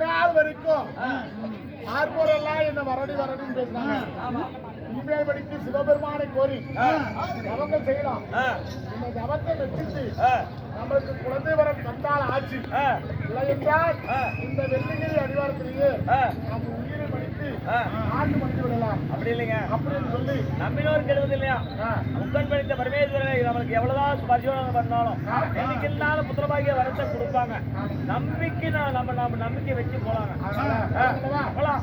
நாள் வரைக்கும் ஆ, ஆர்ப்போரெல்லாம் என்ன வரடி வரடின்னு பேசினாங்க இனிமேல் படிக்கு சிவபெருமானை கோரி. தவங்கள் செய்யலாம். இந்த தவத்தை வச்சுட்டு ஆ, நம்மளுக்கு குழந்தை வரம் தந்தால் ஆட்சி. இல்லை என்றால். இந்த வெள்ளிங்கிரி அடிவாரத்திலேயே நாம் உயிரை படித்து ஆ. ஆண்டு மடித்து விடலாம். அப்படி இல்லைங்க. அப்படின்னு சொல்லி நம்பினோர் கெடுவது இல்லையா? முக்கன் படித்த பரமேஸ்வரனை நம்மளுக்கு எவ்வளவுதான் பரிசோதனை பண்ணாலும் எனக்கு இல்லாத புத்திரபாகிய வரத்தை கொடுப்பாங்க. நம்பிக்கை நான் நம்ம நம்ம நம்பிக்கை வச்சு போலாங்க? போலாம்.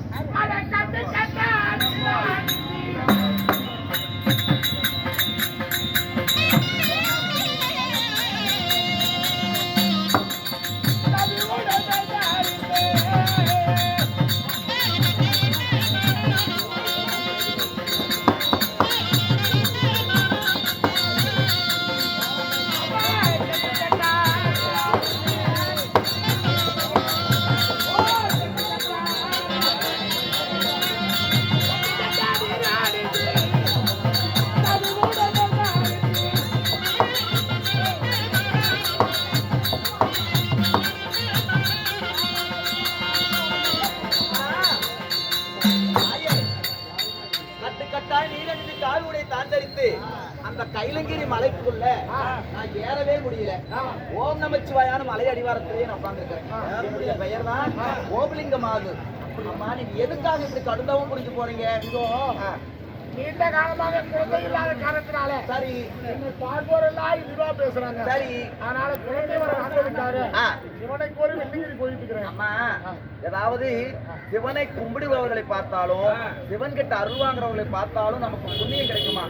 நான் ஏறவே முடியல. ஓம் நமச்சிவாயான மலை அடிவாரத்திலேயே நான் உட்கார்ந்துருக்கிறேன் என்னுடைய பெயர் தான் ஓபலிங்கமாகு அம்மா நீங்க எதுக்காக இப்படி கடுந்தாவும் குடிக்க போறீங்க? ஆ, நீண்ட காலமாக குழந்தை இல்லாத காரணத்தினால சரி. இதுவா பேசுறாங்க. சரி. அதனால குழந்தை வர வாங்குவதற்காக ஆ. சிவனை கோரி வெள்ளிங்கிரி போயிட்டு இருக்கிறேன். அம்மா ஏதாவது சிவனை கும்பிடுபவர்களை பார்த்தாலும் சிவன் கிட்ட அருள் வாங்குறவர்களை பார்த்தாலும் நமக்கு புண்ணியம் கிடைக்குமா?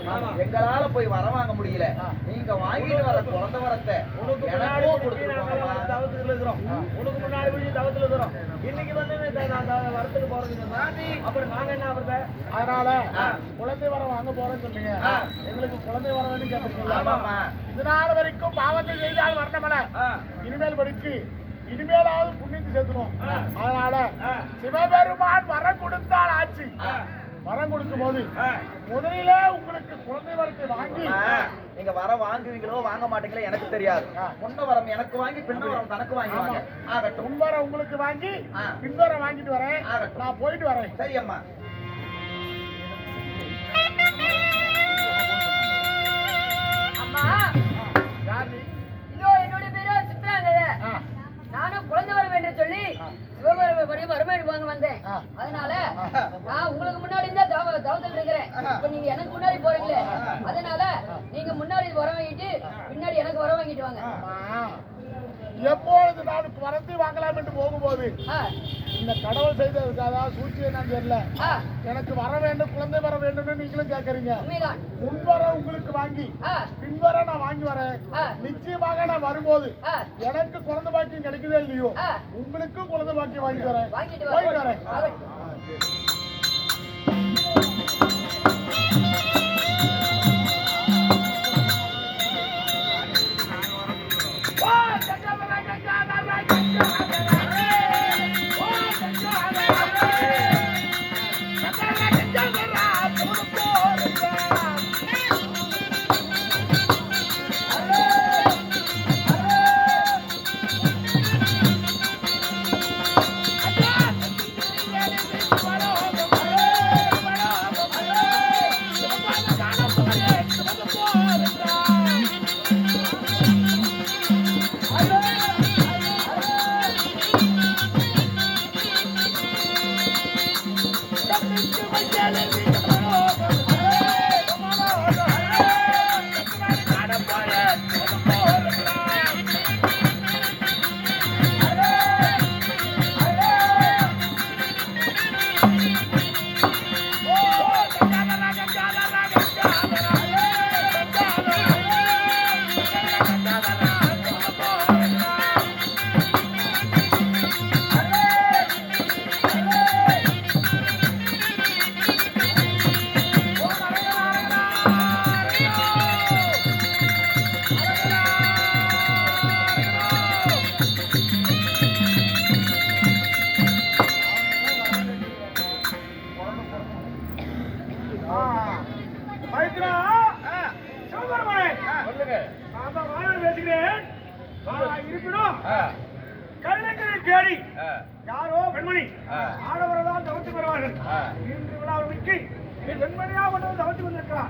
எங்களால போய் வர வாங்க முடியல. நீங்க வாங்கிட்டு வர குழந்தை வரத்தை உனக்கு முன்னாடி எனக்கும் போய் தவத்துல இருக்கிறோம். உனக்கு முன்னாடி போய் தவத்துல இருக்கிறோம். இன்னைக்கு வந்து நான் வரத்துக்கு போறதுக்கு அப்புறம் நாங்க என்ன பண்ற அதனால குழந்தை வரம் வாங்க போறேன்னு சொன்னீங்க. எங்களுக்கு குழந்தை கேட்டிருக்கீங்களா? ஆமாம்மா. இதனால வரைக்கும் பாவத்தை செய்தால் வரணுமல இனிமேல் படிக்கு இனிமேலாவது புண்ணியத்தை சேர்க்கணும் அதனால சிவபெருமான் வரம் கொடுத்தால் ஆச்சு. வரம் கொடுக்கும் போது முதலிலே உங்களுக்கு குழந்தை வரத்தை வாங்கி நீங்க வர வாங்குவீங்களோ வாங்க மாட்டீங்களோ எனக்கு தெரியாது. பொண்ணு வரம் எனக்கு வாங்கி பெண்ணு வரம் தனக்கு வாங்குவாங்க ஆகட்டும். முன்வரம் உங்களுக்கு வாங்கி. பின்வரம் வாங்கிட்டு வரேன். நான் போயிட்டு வரேன். சரி அம்மா. அம்மா. யார் நீ? இதோ என்னுடைய பேரு சித்ராங்கத ஆ. நானும் குழந்தை வரம் என்று சொல்லி சிவபெருமை படி வறுமைக்கு வாங்க வந்தேன். அதனால நான் உங்களுக்கு முன்னாடி இருந்தா தவ தவத்தில் இருக்கிறேன். இப்ப நீங்க எனக்கு முன்னாடி போறீங்களே. அதனால நீங்க முன்னாடி வர வாங்கிட்டு பின்னாடி எனக்கு வர வாங்கிட்டு வாங்க. எப்பொழுது நான் வரத்தை வாங்கலாம் என்று போகும்போது இந்த கடவுள் செய்ததுக்காக சூழ்ச்சி என்னன்னு தெரியல. எனக்கு வர வேண்டும் குழந்தை வர வேண்டும்னு நீங்களும் கேக்குறீங்க. முன்வர உங்களுக்கு வாங்கி பின்வர நான் வாங்கி வரேன். நிச்சயமாக நான் வரும்போது எனக்கு குழந்தை பாக்கியம் கிடைக்குதே இல்லையோ. உங்களுக்கும் குழந்தை பாக்கியம் வாங்கி வரேன் வாங்கிட்டு போயிட்டு வரேன்.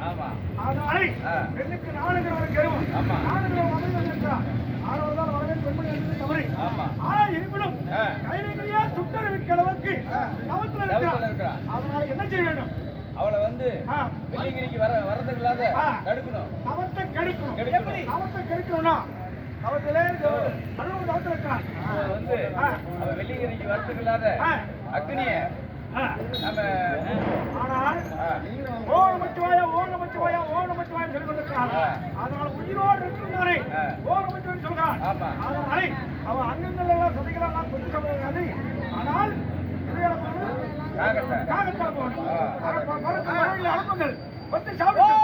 அதனாலே. பெண்ணுக்கு நாடுகிறவன் கெருவம் ஆமா. நாடுகிறவன் மகன் வந்திருக்கிறார் ஆடவர்தான் மகன் பெண்மணி என்பது தவறு ஆமா. ஆனா இருப்பினும் ஆ. கைலைகளையா சுட்டறிவிக்க அளவுக்கு தவத்துல இருக்கிறார். அதனால என்ன செய்ய வேண்டும் அவளை வந்து. வெள்ளிங்கிரிக்கு வர வரதுக்கு இல்லாத. தடுக்கணும் தவத்தை கெடுக்கணும். எப்படி தவத்தை கெடுக்கணும்னா தவத்திலே கடவுள் தவத்தில் இருக்கிறார் வந்து. அவ வெள்ளிங்கிரிக்கு வரதுக்கு இல்லாத. அக்னிய ஆனால் ஆ, ஓ நமச்சிவாயா ஓ நமச்சிவாயா ஓ நமச்சிவாயா சொல்லி கொண்டிருக்கிறான். ஆ. அதனால உயிரோடு இருக்கிறாரே ஆ. ஓ நமச்சிவாய் சொல்றான் ஆமா. அதனால அவன் அங்கங்கள் எல்லாம் சதிக்கலாம் சொல்லி சொல்றாரு ஆனால் காகத்தை. காகத்தா போகணும். ஆ. அனுப்புங்கள். வந்து சாப்பிட்டு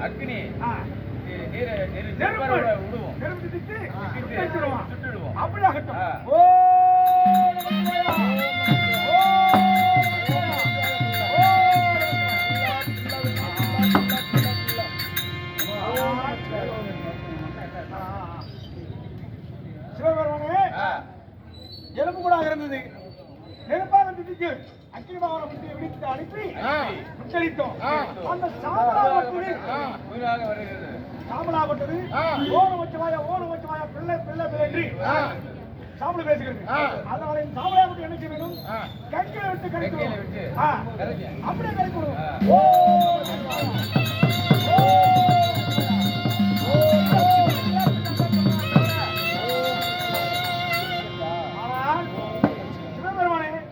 அக்னி. விடுவோம். நெருப்பு திட்டு திட்டு சுட்டுடுவான். சுட்டுடுவோம். அப்படி ஆகட்டும் ஆ. ஓ எலும்பு கூட இருந்தது நெருப்பாக திட்டிக்கு அக்கினி பகவானை முட்டி விடுத்து அனுப்பி. முச்சரித்தோம் அந்த வருகிறது சாம்பலாப்பட்டது ஓரம் வச்சவாயா ஓரம் வச்சவாயா பிள்ளை பிள்ளை பிள்ளை சாம்பல் பேசுகிறது அதனால இந்த சாம்பலாப்பட்டு என்ன செய்ய வேணும் கங்கையில விட்டு. கரைக்க. அப்படியே கழிக்கணும் ஆ. ஓ என்ன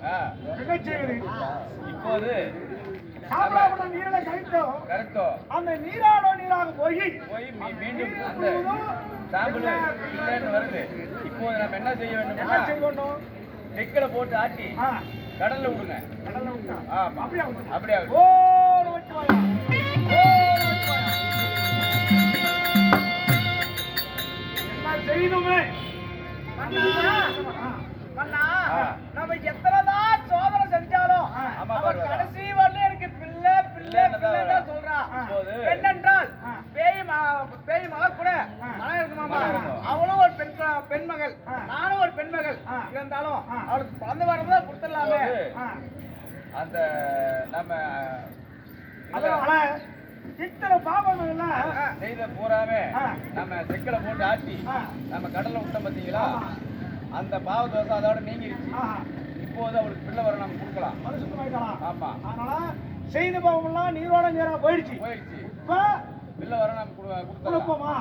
இப்போது சாம்பலாப்பட்ட நீரில கழித்தோம் கரெக்டோ அந்த நீராடோ நீராக போய் போய் மீ- மீண்டும் அந்த சாம்பல் இல்லைன்னு வருது இப்போது நம்ம என்ன செய்ய என்ன வேண்டும்னா செய்யணும் செக்கில போட்டு ஆட்டி ஆ, கடல்ல விடுங்க கடல்ல விட்டா. ஆமா அப்படியே. அப்படியே. ஓ நமச்சிவாயா. என்ன ஆ. நம்ம எத்தனைதான் சோதனை செஞ்சாலும் பார்வதா. கடைசி வரல எனக்கு பிள்ளை பிள்ளை பிள்ளைன்னு தான் பிள்ளை தான் வரும். சொல்றான் இப்போது பெண்ணென்றால் ஆ. பேய் ம- பேய் மகள் கூட ஆ. மனம் இருக்குமாமா மனம் இருக்கும். அவளும் ஒரு பெண் பெண்மகள். நானும் ஒரு பெண்மகள். இருந்தாலும். அவளுக்கு பிறந்து வரதான் கொடுத்துடலாமே. அந்த நம்ம அதனால இத்தனை பாவங்கள் எல்லாம் செய்த பூராமே ஆ. நம்ம செக்கில போட்டு ஆட்டி. நம்ம கடல்ல விட்டோம் பாத்தீங்களா? ஆமா. அந்த பாவ தோசை அதோட நீங்கிருச்சு. இப்போது அவளுக்கு பிள்ளை வர நம்ம கொடுக்கலாம். பரிசுத்தமாயிட்டாளாம். ஆமா. அதனால செய்த பாவம் எல்லாம் நீரோட நீரா போயிடுச்சு. போயிடுச்சு. இப்ப பிள்ளை வர நம்ம கொடு- கொடுத்துடலாம்.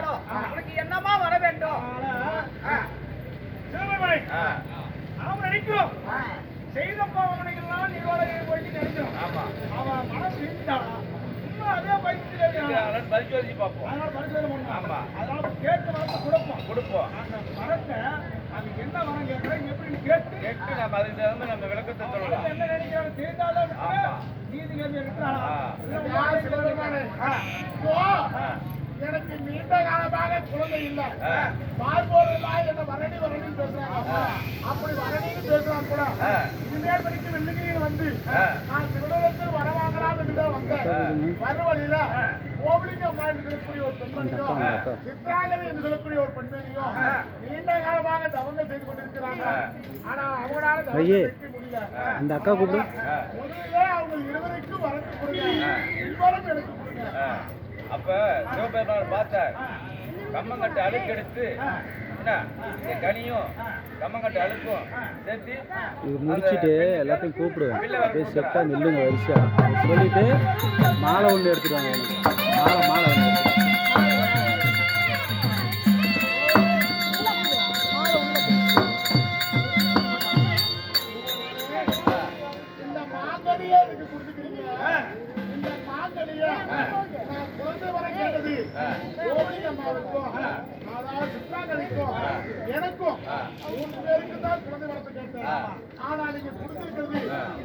இருந்தாலும் உனக்கு என்னமா வர வேண்டும்? நாம் நினைக்கிறோம் செய்த பாவனைகள்லாம் நீரோட போயிட்டு நினைக்கிறோம் ஆமா. அவன் மனசு இருந்தானா அதே பயிற்சியில் பரிசோதிச்சு பார்ப்போம். அதனால பரிசோதனை பண்ணுவோம் ஆமா. அதனால கேட்டு வரத்தை கொடுப்போம். கொடுப்போம். அந்த மரத்தை அது என்ன மரம் கேட்கறேன் எப்படின்னு கேட்டு? கேட்டு நம்ம அதுக்கு தகுந்த நம்ம விளக்கத்தை சொல்லலாம். என்ன நினைக்கிறாங்க தெரிந்தாலும். நீதி கேள்வி இருக்கிறானா எனக்கு நீண்ட காலமாக குழந்தை இல்ல. பார்ப்போரெல்லாம் என்ன வரணி வரணி பேசுறாங்க. அப்படி வரணின்னு பேசுறாங்க கூட இனிமேல் படிக்க வெள்ளிக்கிரியில் வந்து நான் திருடத்தில் வர வாங்கலாம் என்று தான் வந்தேன். வர வழியில கோவிலிங்க அம்மா என்று சொல்லக்கூடிய ஒரு பெண்மணியும் சித்ராங்கவி என்று சொல்லக்கூடிய ஒரு பெண்மணியும் நீண்ட காலமாக தவங்கள் செய்து கொண்டிருக்கிறாங்க. ஆனா அவங்களால. செய்ய முடியல. அந்த அக்கா கூப்பிடு. முதலிலே அவங்க இருவருக்கும் வரத்து கொடுங்க. இருவரும் எனக்கு கொடுங்க. அப்ப சிவபெருமான் பார்த்தார். கம்மங்கட்டை அழுக்கு எடுத்து என்ன? இந்த கனியும் கம்மங்கட்டை அழுக்கும் சேர்த்து இது முடிச்சிட்டு எல்லாத்தையும் கூப்பிடுவேன். அப்படியே செட்டாக நில்லுங்க வரிசையா. சொல்லிட்டு மாலை ஒன்று எடுத்துட்டு வாங்க எனக்கு. மாலை மாலை ஒன்று எனக்கும் மூன்று பேருக்கு தான் குழந்தை கேட்டேன் ஆனா நீங்க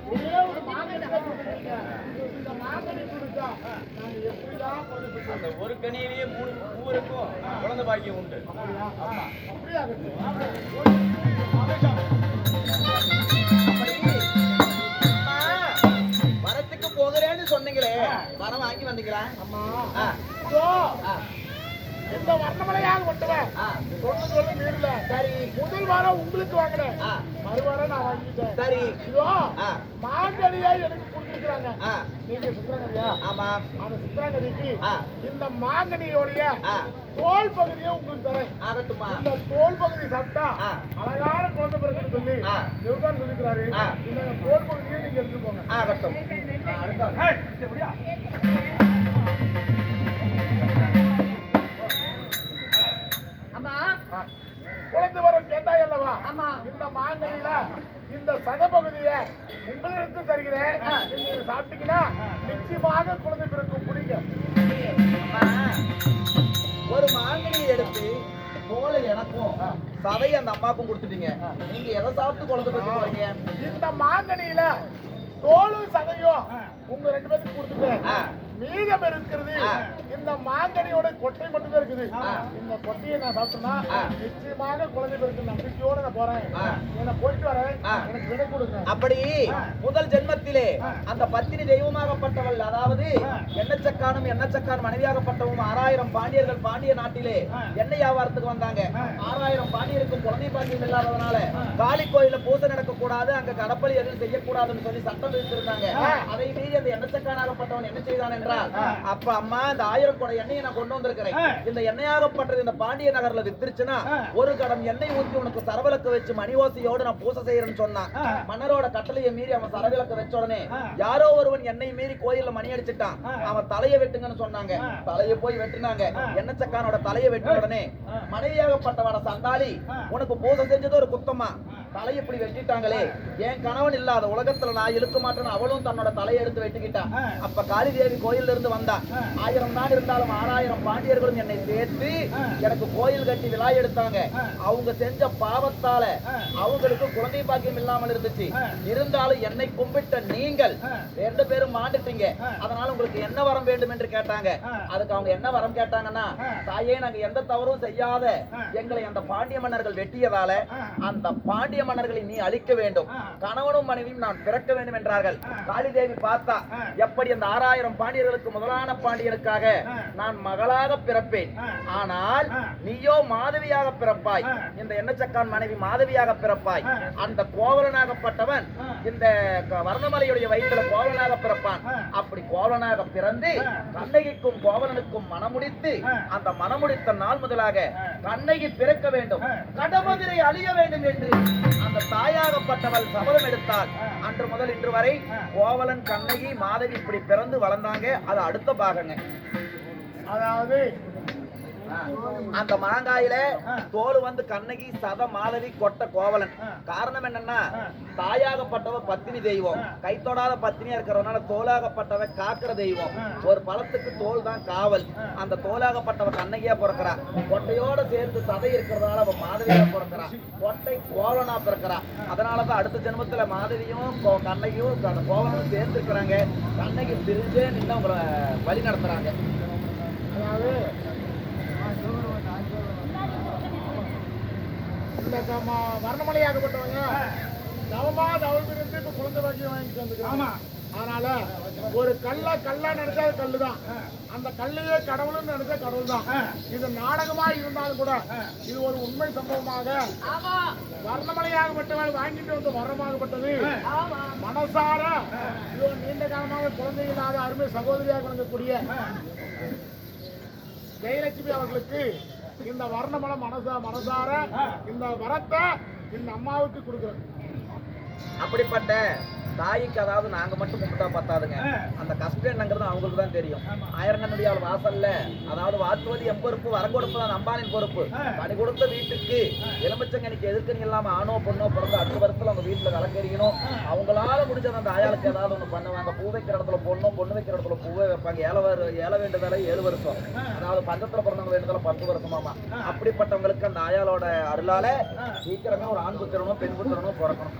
ஒரே ஒரு மாங்கனி தான் இந்த மாங்கனி கொடுத்தா நாங்க எப்படிதான் குழந்தை அந்த ஒரு கனியிலேயே மூணு மூவருக்கும் குழந்தை பாக்கியம் உண்டு அப்படியா இந்த வர்ணமலையாக ஒட்டுவேன் சொன்ன சொல்லி மீறல சரி முதல் வாரம் உங்களுக்கு வாங்கினேன். மறுவாரம் நான் வாங்கிட்டேன். சரி. இதோ மாங்கனியா எனக்கு கொடுத்துருக்காங்க நீங்க சித்திரங்கனியா ஆமா. அந்த சித்திரங்கனிக்கு ஆ, இந்த மாங்கனியோடைய தோல் பகுதியை உங்களுக்கு தரேன். ஆகட்டுமா? இந்த தோல் பகுதி சாப்பிட்டா. அழகான குழந்தை பிறகுன்னு சொல்லி. சிவகான் சொல்லிக்கிறாரு. இந்த தோல் பகுதியை நீங்க எடுத்துக்கோங்க. ஆகட்டும். அடுத்த குழந்தை வரம் கேட்டாய் அல்லவா. இந்த மாங்கனியில இந்த சதபகுதியை உங்களுக்கு தருகிறேன். நீங்க சாப்பிட்டீங்கன்னா நிச்சயமாக குழந்தை பிறக்கும் பிடிக்கும் ஒரு மாங்கனியை எடுத்து தோலை எனக்கும் சதை அந்த அம்மாவுக்கும் கொடுத்துட்டீங்க. நீங்க எதை சாப்பிட்டு குழந்தை போறீங்க? இந்த மாங்கனியில தோலும் சதையும் உங்க ரெண்டு பேருக்கு கொடுத்துட்டேன். மீதம் இருக்கிறது. இந்த மாங்கனியோட கொட்டை மட்டும் தான் இருக்குது. இந்த கொட்டையை நான் சாப்பிட்டேன்னா. நிச்சயமாக குழந்தை பிறகு நம்பிக்கையோட நான் போறேன். நான் போயிட்டு வரேன். எனக்கு விடை கொடுங்க. அப்படி முதல் ஜென்மத்திலே அந்த பத்தினி தெய்வமாகப்பட்டவள் அதாவது எண்ணச்சக்கானும் எண்ணச்சக்கான் மனைவியாகப்பட்டவும் ஆறாயிரம் பாண்டியர்கள் பாண்டிய நாட்டிலே எண்ணெய் வியாபாரத்துக்கு வந்தாங்க. ஆறாயிரம் பாண்டியருக்கும் குழந்தை பாண்டியம் இல்லாததுனால காளி கோயில்ல பூசை நடக்கக்கூடாது அங்க கடப்பலி எதுவும் செய்யக்கூடாதுன்னு சொல்லி சட்டம் விதிச்சிருந்தாங்க அதை மீறி அந்த எண்ணச்சக்கானாகப்பட்டவன் என்ன செய்தான் என்றால் அப்ப அம்மா இந்த ஆயிரம் குடம் எண்ணெயை நான் கொண்டு வந்திருக்கிறேன். இந்த எண்ணெயாகப்பட்டது இந்த பாண்டிய நகர்ல வித்துருச்சுன்னா ஒரு கடம் எண்ணெய் ஊற்றி உனக்கு சரவிளக்கு வச்சு மணி ஓசையோடு நான் பூசை செய்யறேன்னு சொன்னான் மன்னரோட கட்டளையை மீறி அவன் சரவிளக்கு வச்ச உடனே யாரோ ஒருவன் எண்ணெய் மீறி கோயில்ல மணி அடிச்சிட்டான். அவன் தலையை வெட்டுங்கன்னு சொன்னாங்க. தலையை போய் வெட்டினாங்க. எண்ணச்சக்கானோட தலையை வெட்டின உடனே மனைவியாகப்பட்டவன சண்டாளி உனக்கு பூசை செஞ்சது ஒரு குத்தமா? தலை இப்படி வெட்டிட்டாங்களே. என் கணவன் இல்லாத உலகத்துல நான் இழுக்க மாட்டேன்னு அவளும் தன்னோட தலையை எடுத்து வெட்டிக்கிட்டான் அப்ப காளி தேவி கோயில்ல இருந்து வந்தா ஆயிரம் நாள் இருந்தாலும் ஆறாயிரம் பாண்டியர்களும் என்னை சேர்த்து எனக்கு கோயில் கட்டி விழா எடுத்தாங்க. அவங்க செஞ்ச பாவத்தால அவங்களுக்கு குழந்தை பாக்கியம் இல்லாமல் இருந்துச்சு. இருந்தாலும் என்னை கும்பிட்ட நீங்கள் ரெண்டு பேரும் மாண்டுட்டீங்க. அதனால உங்களுக்கு என்ன வரம் வேண்டும் என்று கேட்டாங்க. அதுக்கு அவங்க என்ன வரம் கேட்டாங்கன்னா தாயே நாங்க எந்த தவறும் செய்யாத எங்களை அந்த பாண்டிய மன்னர்கள் வெட்டியதால அந்த பாண்டிய மன்னர்களை நீ அழிக்க வேண்டும். கணவனும் மனைவியும் நான் பிறக்க வேண்டும் என்றார்கள். காளிதேவி பார்த்தா எப்படி அந்த ஆறாயிரம் பாண்டியர்களுக்கு முதலான பாண்டியனுக்காக நான் மகளாக பிறப்பேன். ஆனால் நீயோ மாதவியாக பிறப்பாய். இந்த எண்ணச்சக்கான் மனைவி மாதவியாக பிறப்பாய். அந்த கோவலனாகப்பட்டவன் இந்த வர்ணமலையுடைய வயிற்றுல கோவலனாக பிறப்பான். அப்படி கோவலனாக பிறந்து கண்ணகிக்கும் கோவலனுக்கும் மனமுடித்து அந்த மனமுடித்த நாள் முதலாக கண்ணகி பிறக்க வேண்டும். கடமதுரை அழிய வேண்டும் என்று அந்த தாயாகப்பட்டவள் சபதம் எடுத்தாள் அன்று முதல் இன்று வரை கோவலன் கண்ணகி மாதவி இப்படி பிறந்து வளர்ந்தாங்க. அது அடுத்த பாகங்க. அதாவது அந்த மாங்காயில தோல் வந்து கண்ணகி சத மாலவி கொட்ட கோவலன். காரணம் என்னன்னா தாயாகப்பட்டவ பத்தினி தெய்வம். கை தொடாத பத்தினியா இருக்கிறதுனால தோலாகப்பட்டவ காக்கிற தெய்வம். ஒரு பழத்துக்கு தோல் தான் காவல். அந்த தோலாகப்பட்டவ கண்ணகியா பிறக்கிறா. கொட்டையோட சேர்ந்து சதை இருக்கிறதுனால அவ மாதவியா பிறக்கிறா. கொட்டை கோவலனா பிறக்கிறா. அதனாலதான் அடுத்த ஜென்மத்துல மாதவியும் கோ- கண்ணகியும் அந்த கோவலனும் சேர்ந்து இருக்கிறாங்க கண்ணகி பிரிஞ்சே நின்று அவங்கள வழி நடத்துறாங்க. அதாவது இந்த வர்ணமலையாகப்பட்டவங்க தவமா தவம் இருந்து இப்ப குழந்தை பாக்கியம் வாங்கிட்டு வந்துருக்காங்க அதனால ஒரு கல்ல கல்லா நினைச்சா அது கல்லு தான் அந்த கல்லையே கடவுள்னு நினைச்சா கடவுள் தான் இது நாடகமா இருந்தாலும் கூட இது ஒரு உண்மை சம்பவமாக ஆமா. வர்ணமலையாகப்பட்டவள் வாங்கிட்டு வந்து வரமாகப்பட்டது ஆமா. மனசார இது ஒரு நீண்ட காலமாக குழந்தை இல்லாத அருமை சகோதரியாக விளங்கக்கூடிய ஜெயலட்சுமி அவர்களுக்கு இந்த வர்ணமலை மனசா மனசார இந்த வரத்தை இந்த அம்மாவுக்கு கொடுக்குறேன். அப்படிப்பட்ட தாய்க்கு அதாவது நாங்க மட்டும் கும்பிட்டா பத்தாதுங்க. அந்த கஷ்டம் என்னங்கிறது அவங்களுக்கு தான் தெரியும். ஆயிரங்கண்ணுடைய வாசல்ல அதாவது வாத்துவது எம் பொறுப்பு வரங்கொடுப்பு தான் அம்பானின் பொறுப்பு. பணி கொடுத்த வீட்டுக்கு எலும்பச்சங்கனிக்கு எதிர்க்கணி இல்லாம ஆணோ பொண்ணோ பிறந்த அடுத்த வருஷத்துல அவங்க வீட்டுல விளக்கறிக்கணும் அவங்களால முடிஞ்ச அந்த ஆயாளுக்கு ஏதாவது ஒண்ணு பண்ணுவாங்க. பூ வைக்கிற இடத்துல பொண்ணும் பொண்ணு வைக்கிற இடத்துல பூவே வைப்பாங்க. ஏழை ஏழை வேண்டுதலை ஏழு வருஷம். அதாவது பஞ்சத்துல பிறந்தவங்க வேண்டுதலை பத்து வருஷமாமா. அப்படிப்பட்டவங்களுக்கு அந்த ஆயாளோட அருளால சீக்கிரமே ஒரு ஆண் புத்திரனும் பெண் புத்திரனும் பிறக்கணும்.